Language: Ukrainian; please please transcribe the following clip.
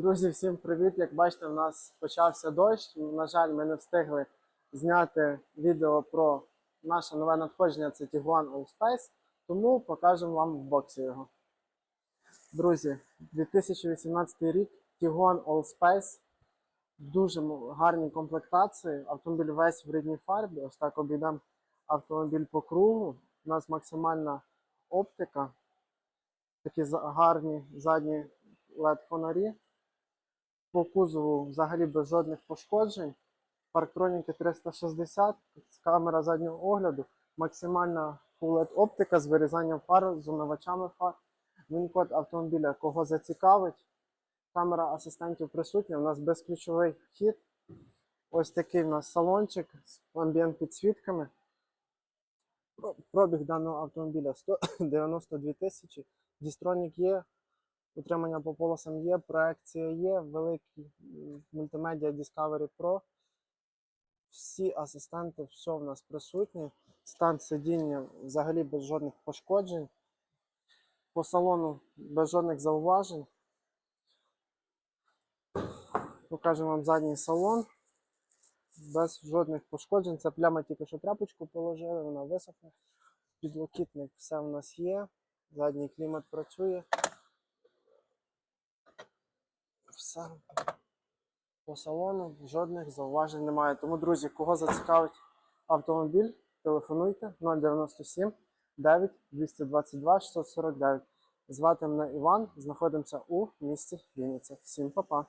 Друзі, всім привіт! Як бачите, в нас почався дощ. На жаль, ми не встигли зняти відео про наше нове надходження. Це Tiguan Allspace, тому покажемо вам в боксі його. Друзі, 2018 рік Tiguan Allspace. Дуже м- гарні комплектації. Автомобіль весь в рідній фарбі. Ось так обійдемо автомобіль по кругу. У нас максимальна оптика. Такі гарні задні LED фонарі. По кузову взагалі без жодних пошкоджень. Парктроніки 360, камера заднього огляду, максимальна Full LED оптика з вирізанням фар, з умивачами фар. Він-код автомобіля кого зацікавить. Камера асистентів присутня. У нас безключовий вхід. Ось такий у нас салончик з амбієнт підсвітками. Пробіг даного автомобіля 192 тисячі. Дістронік є, утримання по полосам є, проекція є, великий мультимедіа Discovery Pro. Всі асистенти, все в нас присутні. Стан сидіння взагалі без жодних пошкоджень. По салону без жодних зауважень. Покажемо вам задній салон. Без жодних пошкоджень. Це пляма тільки що тряпочку положили, вона висохне. Підлокітник все в нас є. Задній клімат працює. Все. По салону жодних зауважень немає. Тому, друзі, кого зацікавить автомобіль, телефонуйте 097 9 222 649. Звати мене Іван, знаходимося у місті Вінниця. Всім па-па!